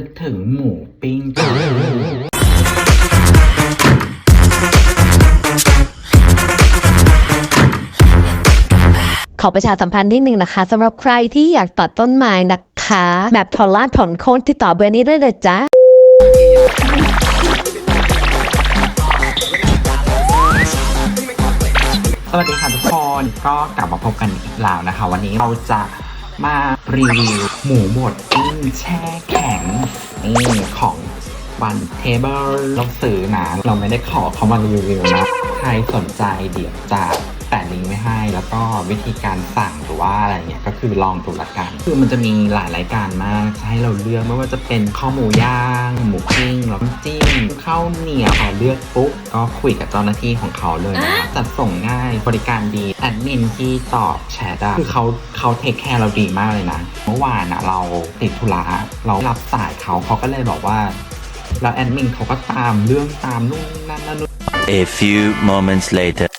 นึกถึงหมูปิ้งจ้ะขอประชาสัมพันธ์นิดนึงนะคะสำหรับใครที่อยากตัดต้นไม้นะคะ แบบถอนรากถอนโคนติดต่อเบอร์นี้ได้เลยจ้าสวัสดีค่ะทุกคนก็กลับมาพบกันอีกแล้วนะคะ วันนี้เราจะ มารีวิวหมูบดแช่แข็งนี่ของวันเทเบิลเราซื้อนะ เราไม่ได้ขอเขามารีวิวนะ ใครสนใจเดี๋ยวจะ แปะลิงก์ไว้ให้ แล้วก็วิธีการสั่งหรือว่าอะไรเนี่ยก็คือลองดูละกัน คือมันจะมีหลายรายการมากจะให้เราเลือกไม่ว่าจะเป็นข้าวหมูย่าง หมูปิ้งแล้วก็จิ้มข้าวเหนียวพอเลือกปุ๊บก็คุยกับเจ้าหน้าที่ของเขาเลยนะจัดส่งง่ายบริการดีแอดมินที่ตอบแชทอะคือเขาเขาเทคแคร์เราดีมากเลยนะเมื่อวานอะเราติดธุระเรารับสายเขาเขาก็เลยบอกว่าแล้วแอดมินเขาก็ตามเรื่องตามนู่นนั่นนั่นนู่น A few moments later.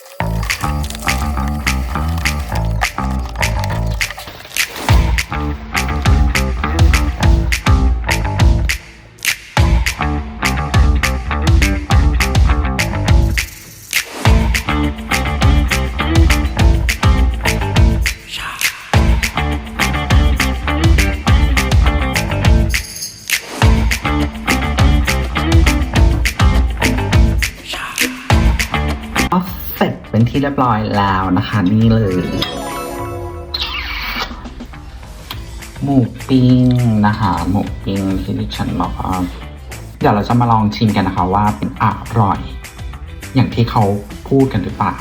ร็จเป็นที่เรียบร้อยแล้วนะคะนี่เลย หมูปิ้งนะคะหมูปิ้งที่ดิฉันบอกว่าเดี๋ยวเราจะมาลองชิมกันนะคะว่าเป็นอร่อย อย่างที่เขาพูดกันหรือเปล่า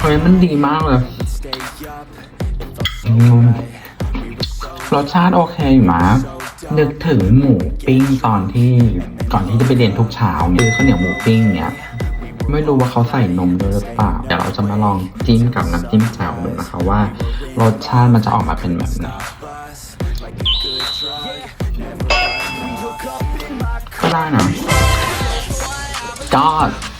เฮ้ยมันดีมากเลยอืมรสชาติโอเคอยู่นะ นึกถึงหมูปิ้งตอนที่ก่อนที่จะไปเรียนทุกเช้าเนี่ยคือข้าวเหนียวหมูปิ้งเนี่ยไม่รู้ว่าเขาใส่นมด้วยหรือเปล่าเดี๋ยวเราจะมาลองจิ้มกับน้ำจิ้มแจ่วดูนะคะว่ารสชาติมันจะออกมาเป็นแบบไหนก็ได้นะก็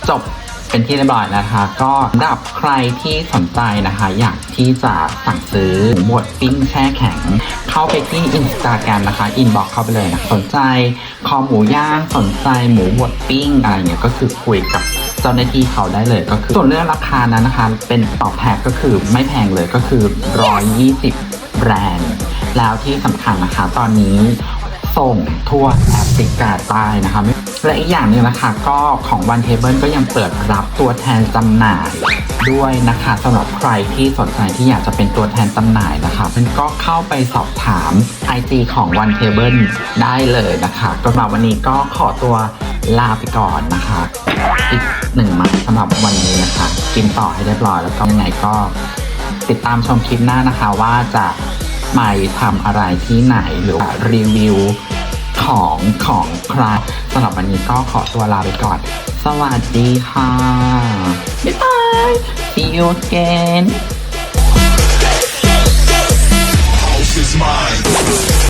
จบ เป็นที่เรียบร้อยแล้วนะคะ ก็สำหรับใครที่สนใจนะคะ อยากที่จะสั่งซื้อหมูบดปิ้งแช่แข็ง เข้าไปที่อินสตาแกรมนะคะอินบ็อกเข้าไปเลยนะสนใจคอหมูย่างสนใจหมูบดปิ้งอะไรเนี่ยก็คือคุยกับเจ้าหน้าที่เขาได้เลยก็คือส่วนเรื่องราคานั้นนะคะ เป็นต่อแพ็คก็คือไม่แพงเลยก็คือ 120 แบรนด์ แล้วที่สำคัญนะคะ ตอนนี้ส่งทั่วแอฟริกาใต้นะคะ และอีกอย่างหนึ่งนะคะก็ของวันเทเบิลก็ยังเปิดรับตัวแทนจำหน่ายด้วยนะคะสำหรับใครที่สนใจที่อยากจะเป็นตัวแทนจำหน่ายนะคะเพื่อนก็เข้าไปสอบถาม IG ของ One Table ได้เลยนะคะสำหรับวันนี้ก็ขอตัวลาไปก่อนนะคะ อีกหนึ่งมาสำหรับวันนี้นะคะกินต่อให้เรียบร้อยแล้วก็ยังไงก็ติดตามชมคลิปหน้านะคะว่าจะไปทำอะไรที่ไหนหรือว่ารีวิว ของของใครสำหรับวันนี้ก็ขอตัวลาไปก่อน สวัสดีค่ะ บ๊ายบาย see you again house is mine.